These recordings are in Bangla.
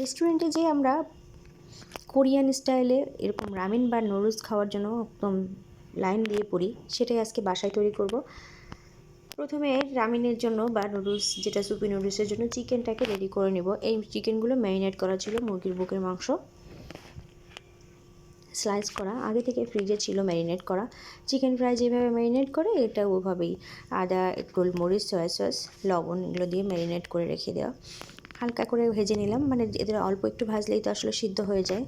রেস্টুরেন্টে যে আমরা কোরিয়ান স্টাইলে এরকম রামেন বা নুডলস খাওয়ার জন্য একদম লাইন দিয়ে পড়ি, সেটাই আজকে বাসায় তৈরি করব। প্রথমে রামিনের জন্য বা নুডলস, যেটা সুপি নুডলসের জন্য চিকেনটাকে রেডি করে নেব। এই চিকেনগুলো ম্যারিনেট করা ছিল মুরগির বুকের মাংস। স্লাইস করা, আগে থেকে ফ্রিজে ছিল ম্যারিনেট করা। চিকেন ফ্রাই যেভাবে ম্যারিনেট করে, এটা ওভাবেই আদা গোলমরিচ সয়া সস লবণ এগুলো দিয়ে ম্যারিনেট করে রেখে দেওয়া। হালকা করে ভেজে নিলাম। মানে এদের অল্প একটু ভাজলেই তো আসলে সিদ্ধ হয়ে যায়।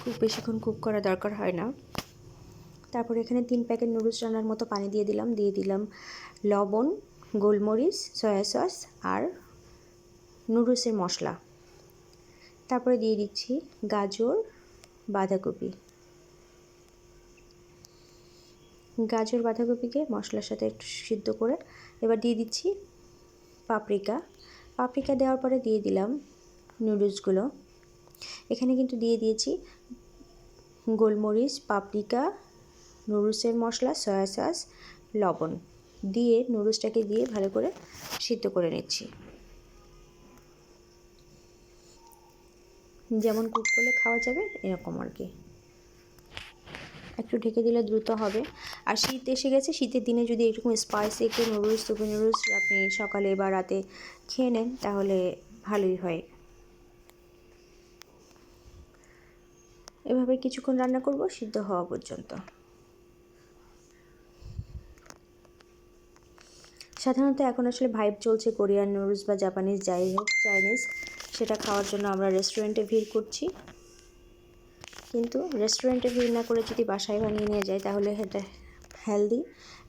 খুব বেশিক্ষণ কুক করা দরকার হয় না। তারপর এখানে তিন প্যাকেট নুডলস রান্নার মতো পানি দিয়ে দিলাম। দিয়ে দিলাম লবণ, গোলমরিচ সয়া সস আর নুডলসের মশলা। তারপরে দিয়ে দিচ্ছি গাজর, বাঁধাকপি। গাজর, বাঁধাকপিকে মশলার সাথে একটু সিদ্ধ করে এবার দিয়ে দিচ্ছি পাপরিকা। পাপরিকা দেওয়ার পরে দিয়ে দিলাম নুডলসগুলো। এখানে কিন্তু দিয়ে দিয়েছি গোলমরিচ, পাপরিকা, নুডলসের মশলা, সয়া সস, লবণ। দিয়ে নুডলসটাকে দিয়ে ভালো করে সিদ্ধ করে নিচ্ছি। যেমন কুক করলে খাওয়া যাবে, এরকম আর কি। একটু ঢেকে দিলে দ্রুত হবে। আর শীত এসে গেছে, শীতের দিনে যদি এরকম স্পাইসি একটু নুডলস সুপি নুডলস আপনি সকালে বা রাতে খেয়ে নেন, তাহলে ভালোই হয়। এভাবে কিছুক্ষণ রান্না করব, সিদ্ধ হওয়া পর্যন্ত। সাধারণত এখন আসলে ভাইব চলছে কোরিয়ান নুডলস বা জাপানিজ যাই হোক চাইনিজ সেটা খাওয়ার জন্য আমরা রেস্টুরেন্টে ভিড় করছি। কিন্তু রেস্টুরেন্টে ভিড় না করে যদি বাসায় বানিয়ে নিয়ে যায়, তাহলে সেটা হেলদি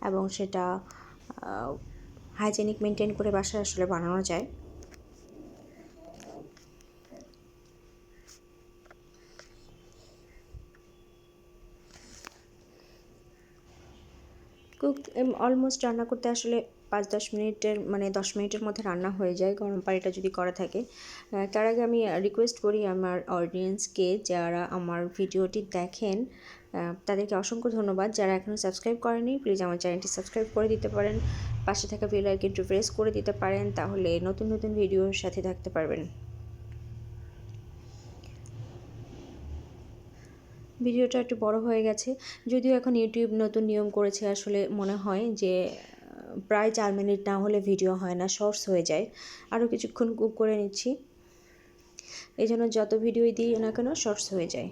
এবং সেটা হাইজেনিক মেনটেন করে বাসায় আসলে বানানো যায়। কুক অলমোস্ট রান্না করতে আসলে পাঁচ দশ মিনিটের মানে দশ মিনিটের মধ্যে রান্না হয়ে যায়, গরম পানিটা যদি করা থাকে। তার আগে আমি রিকোয়েস্ট করি আমার অডিয়েন্সকে যারা আমার ভিডিওটি দেখেন তাদেরকে অসংখ্য ধন্যবাদ। যারা এখনও সাবস্ক্রাইব করেনি প্লিজ আমার চ্যানেলটি সাবস্ক্রাইব করে দিতে পারেন। পাশে থাকা বেল আইকনটি প্রেস করে দিতে পারেন, তাহলে নতুন নতুন ভিডিওর সাথে থাকতে পারবেন। ভিডিওটা একটু বড় হয়ে গেছে। যদিও এখন ইউটিউব নতুন নিয়ম করেছে, আসলে মনে হয় যে প্রায় চার মিনিট না হলে ভিডিও হয় না শর্টস হয়ে যায়। আরও কিছুক্ষণ কুক করে নিচ্ছি। এই জন্য যত ভিডিওই দিই না কেন শর্টস হয়ে যায়।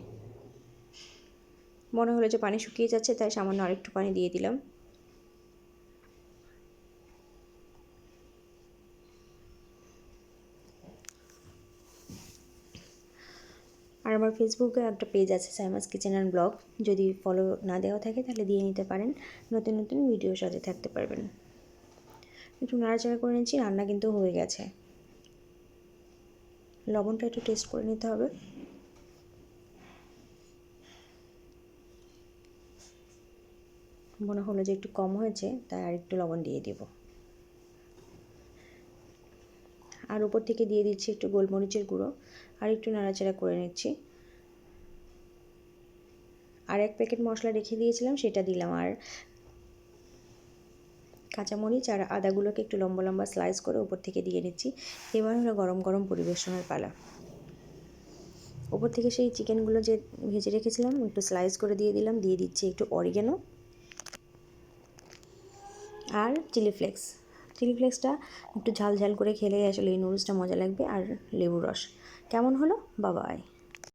মনে হলো যে পানি শুকিয়ে যাচ্ছে, তাই সামান্য আরেকটু পানি দিয়ে দিলাম। আর আমার ফেসবুকে একটা পেজ আছে সাইমাস কিচেন অ্যান্ড ব্লগ যদি ফলো না দেওয়া থাকে, তাহলে দিয়ে নিতে পারেন। নতুন নতুন ভিডিওর সাথে থাকতে পারবেন। একটু নাড়াচাড়া করে নিচ্ছি, রান্না কিন্তু হয়ে গেছে। লবণটা একটু টেস্ট করে নিতে হবে। মনে হলো যে একটু কম হয়েছে, তাই আর একটু লবণ দিয়ে দিব। আর উপর থেকে দিয়ে দিচ্ছি একটু গোলমরিচের গুঁড়ো, আর একটু নাড়াচাড়া করে নিচ্ছি। আর এক প্যাকেট মশলা রেখে দিয়েছিলাম, সেটা দিলাম। আর কাঁচামরিচ আর আদাগুলোকে একটু লম্বা লম্বা স্লাইস করে উপর থেকে দিয়ে নিচ্ছি। এবার হলো গরম গরম পরিবেশনের পালা। উপর থেকে সেই চিকেনগুলো যে ভেজে রেখেছিলাম, একটু স্লাইস করে দিয়ে দিলাম, দিয়ে দিচ্ছি একটু অরিগেনো আর চিলি ফ্লেক্স চিলি ফ্লেক্সটা একটু ঝাল ঝাল করে খেলে আসলে এই নুডলসটা মজা লাগবে আর লেবুর রস। কেমন হলো? বাবাই